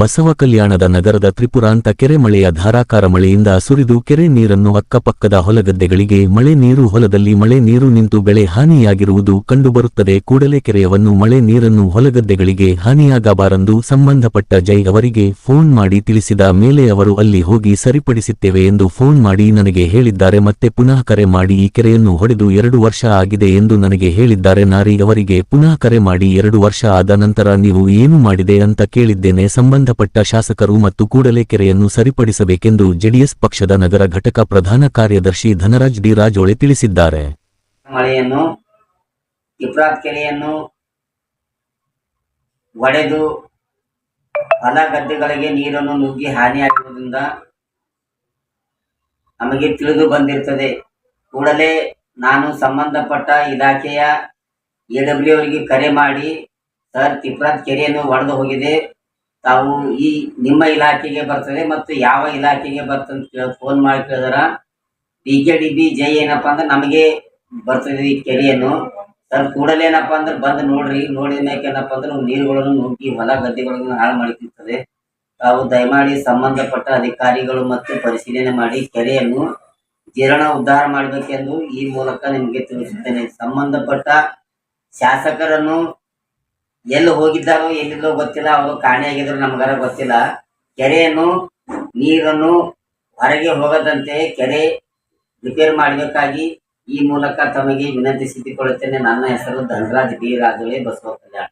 ಬಸವ ಕಲ್ಯಾಣದ ನಗರದ ತ್ರಿಪುರಾಂತ ಕೆರೆ ಮಳೆಯ ಧಾರಾಕಾರ ಮಳೆಯಿಂದ ಸುರಿದು ಕೆರೆ ನೀರನ್ನು ಅಕ್ಕಪಕ್ಕದ ಹೊಲಗದ್ದೆಗಳಿಗೆ ಮಳೆ ನೀರು ಹೊಲದಲ್ಲಿ ಮಳೆ ನೀರು ನಿಂತು ಬೆಳೆ ಹಾನಿಯಾಗಿರುವುದು ಕಂಡುಬರುತ್ತದೆ. ಕೂಡಲೇ ಕೆರೆಯವನ್ನು ಮಳೆ ನೀರನ್ನು ಹೊಲಗದ್ದೆಗಳಿಗೆ ಹಾನಿಯಾಗಬಾರೆಂದು. ಸಂಬಂಧಪಟ್ಟ ಜೈ ಅವರಿಗೆ ಫೋನ್ ಮಾಡಿ ತಿಳಿಸಿದ ಮೇಲೆ ಅವರು ಅಲ್ಲಿ ಹೋಗಿ ಸರಿಪಡಿಸುತ್ತೇವೆ ಎಂದು ಫೋನ್ ಮಾಡಿ ನನಗೆ ಹೇಳಿದ್ದಾರೆ. ಮತ್ತೆ ಪುನಃ ಕರೆ ಮಾಡಿ ಈ ಕೆರೆಯನ್ನು ಹೊಡೆದು ಎರಡು ವರ್ಷ ಆಗಿದೆ ಎಂದು ನನಗೆ ಹೇಳಿದ್ದಾರೆ. ನಾರಿ ಅವರಿಗೆ ಪುನಃ ಕರೆ ಮಾಡಿ ಎರಡು ವರ್ಷ ಆದ ನಂತರ ನೀವು ಏನು ಮಾಡಿದೆ ಅಂತ ಕೇಳಿದ್ದೇನೆ. ಸಂಬಂಧಪಟ್ಟ ಶಾಸಕರು ಮತ್ತು ಕೂಡಲೇ ಕೆರೆಯನ್ನು ಸರಿಪಡಿಸಬೇಕೆಂದು ಜೆಡಿಎಸ್ ಪಕ್ಷದ ನಗರ ಘಟಕ ಪ್ರಧಾನ ಕಾರ್ಯದರ್ಶಿ ಧನರಾಜ್ ಡಿ ರಾಜೋಳೆ ತಿಳಿಸಿದ್ದಾರೆ. ಮಳೆಯನ್ನು ಇಫ್ರಾತ್ ಕೆರೆಯನ್ನು ಒಡೆದು ಹೊಲ ಗದ್ದೆಗಳಿಗೆ ನೀರನ್ನು ನುಗ್ಗಿ ಹಾನಿಯಾಗಿರುವುದರಿಂದ ನಮಗೆ ತಿಳಿದು ಬಂದಿರ್ತದೆ. ಕೂಡಲೇ ನಾನು ಸಂಬಂಧಪಟ್ಟ ಇಲಾಖೆಯ ಎ ಅವರಿಗೆ ಕರೆ ಮಾಡಿ, ಸರ್ ತಿಪ್ರಾತ್ ಕೆರೆಯನ್ನು ಒಡೆದು ಹೋಗಿದೆ. ತಾವು ಈ ನಿಮ್ಮ ಇಲಾಖೆಗೆ ಬರ್ತದೆ ಮತ್ತು ಯಾವ ಇಲಾಖೆಗೆ ಬರ್ತಂತ ಫೋನ್ ಮಾಡಿ ಕೇಳಿದ್ರ, ಡಿ ಕೆ ಡಿ ಬಿ ಜೈ ಏನಪ್ಪಾ ಅಂದ್ರೆ ನಮಗೆ ಬರ್ತದೆ ಈ ಕೆರೆಯನ್ನು. ಸರ್, ಕೂಡಲೇ ಏನಪ್ಪಾ ಅಂದ್ರೆ ಬಂದು ನೋಡ್ರಿ ನೋಡಿದ ಮ್ಯಾಕೆ ಏನಪ್ಪಾ ಅಂದ್ರೆ ನೀರುಗಳನ್ನು ನುಗ್ಗಿ ಹೊಲ ಗದ್ದೆಗಳನ್ನು ಹಾಳು ಮಾಡಿರ್ತದೆ ತಾವು ದಯಮಾಡಿ ಸಂಬಂಧಪಟ್ಟ ಅಧಿಕಾರಿಗಳು ಮತ್ತು ಪರಿಶೀಲನೆ ಮಾಡಿ ಕೆರೆಯನ್ನು ಜೀರ್ಣ ಉದ್ಧಾರ ಮಾಡಬೇಕೆಂದು ಈ ಮೂಲಕ ನಿಮಗೆ ತಿಳಿಸುತ್ತೇನೆ. ಸಂಬಂಧಪಟ್ಟ ಶಾಸಕರನ್ನು ಎಲ್ಲಿ ಹೋಗಿದ್ದಾರೋ ಎಲ್ಲಿದ್ರೋ ಗೊತ್ತಿಲ್ಲ, ಅವರು ಕಾಣೆಯಾಗಿದ್ರು ನಮಗಾರ ಗೊತ್ತಿಲ್ಲ. ಕೆರೆಯನ್ನು, ನೀರನ್ನು ಹೊರಗೆ ಹೋಗದಂತೆ ಕೆರೆ ರಿಪೇರ್ ಮಾಡಬೇಕಾಗಿ ಈ ಮೂಲಕ ತಮಗೆ ವಿನಂತಿಸಿಕೊಳ್ಳುತ್ತೇನೆ ನನ್ನ ಹೆಸರು ಧನರಾಜ್ ಬಿ ರಾಜುಳೆ, ಬಸವ ಕಲ್ಯಾಣ.